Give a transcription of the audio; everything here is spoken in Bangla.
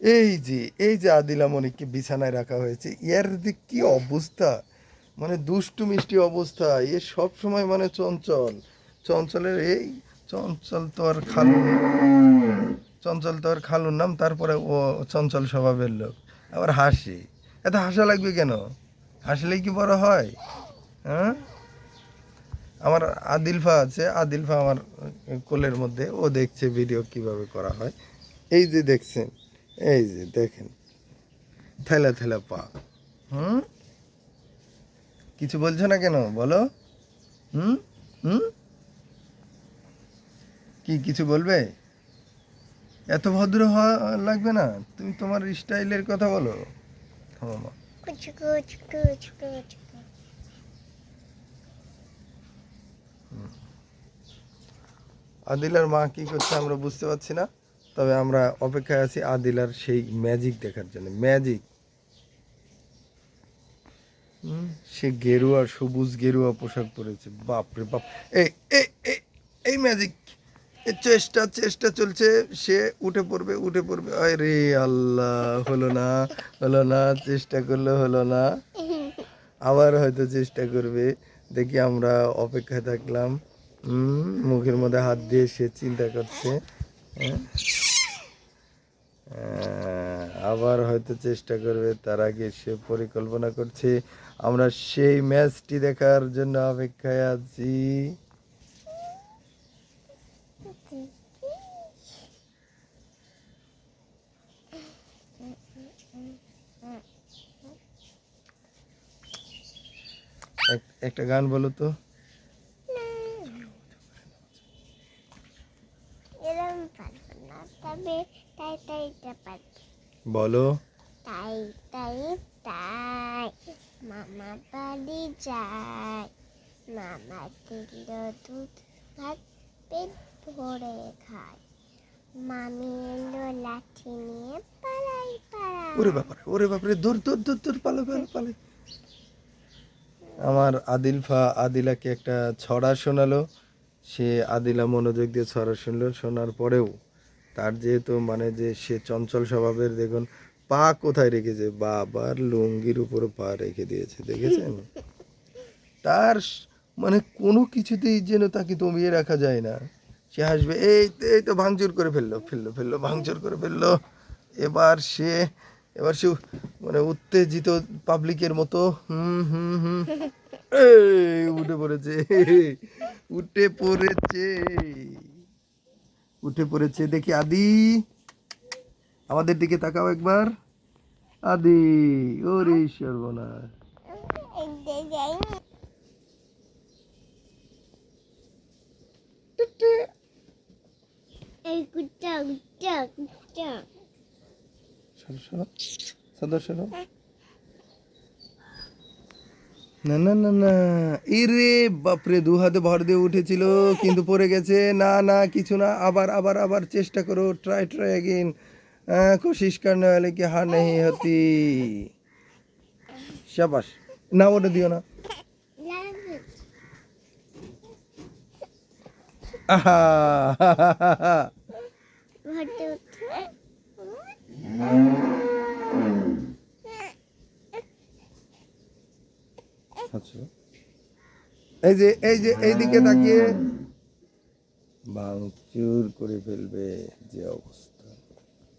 এই যে এই যে আদিলা মনিককে বিছানায় রাখা হয়েছে, এর দিক কি অবস্থা? মানে দুষ্টু মিষ্টি অবস্থা, এ সব সময় মানে চঞ্চল। চঞ্চলের এই, চঞ্চল তো আর খালু চঞ্চল তো আর খালুর নাম, তারপরে ও চঞ্চল স্বভাবের লোক। আবার হাসি। এত হাসা লাগবে কেন? হাসলেই কি বড় হয়? হ্যাঁ? আমার আদিলফা আছে আদিলফা আমার কোলের মধ্যে, ও দেখছে ভিডিও কীভাবে করা হয়। এই যে দেখছেন। এই যে দেখেন থেলা থেলা পা। হুম? কিছু বলছো না কেন? বলো। হুম? হুম? কি কিছু বলবে? এত ভদ্র হওয়া লাগবে না? তুমি তোমার স্টাইলের কথা বলো। থামো মা। কুচ কুচ কুচ কুচ। আদিলার মা কি করছে আমরা বুঝতে পারছি না। তবে আমরা অপেক্ষায় আছি আদিলার সেই ম্যাজিক দেখার জন্য। ম্যাজিক সে গেরুয়া সবুজ গেরুয়া পোশাক পরেছে। বাপ রে বাপ। এই এই ম্যাজিক চেষ্টা চেষ্টা চলছে। সে উঠে পড়বে উঠে পড়বে। আরে আল্লাহ হলো না হলো না চেষ্টা করলে হলো না। আবার হয়তো চেষ্টা করবে। দেখি আমরা অপেক্ষায় থাকলাম। মুখের মধ্যে হাত দিয়ে সে চিন্তা করছে। হ্যাঁ? আবার হয়তো চেষ্টা করবে, তার আগে সে পরিকল্পনা করছে। আমরা সেই ম্যাচটি দেখার জন্য অপেক্ষায় আছি। এক- একটা গান বলো তো। তাই পারব। বলো। তাই তাই তাই মামা বাড়ি যায়। মামা দিল দুধ ভাত পেট ভরে খায়। মামি এলো লাঠি নিয়ে পালাই পালাই। ওরে বাপারে ওরে বাপারে দূর দূর দূর দূর পালো পালো পালো। আমার আদিলফা আদিলাকে একটা ছড়া শোনালো। সে আদিলা মনোযোগ দিয়ে ছড়া শুনলো শোনার পরেও তার যেহেতু মানে যে সে চঞ্চল স্বভাবের দেখুন, পা কোথায় রেখেছে? বাবার লুঙ্গির উপরে পা রেখে দিয়েছে, দেখেছেন? তার মানে কোনো কিছুতেই যেন তাকে দমিয়ে রাখা যায় না। সে হাসবে, এই তো এই তো ভাঙচুর করে ফেলল ফেলল ফেলল, ভাঙচুর করে ফেলল। এবার সে এবার সে মানে উত্তেজিত পাবলিকের মতো, হুম হুম হুম। উঠে পড়েছে উঠে পড়েছে। উঠে পড়েছে। দেখি আদি আমাদের দিকে তাকাও একবার। আদি ওরে কুচা সরো সরো সদর সরো না না না না। ইরে বাপরে দু হাতে ভর দিয়ে উঠেছিল, কিন্তু পড়ে গেছে। না না, কিছু না, আবার আবার আবার চেষ্টা করো ট্রাই ট্রাই অ্যাগেন কোশিশ করনে হলে কি হার নেই, হতি। শাবাশ না, ওটা দিও না। আহা আচ্ছা এই যে এই যে এইদিকে তাকিয়ে ভাঙচুর করে ফেলবে যে অবস্থা।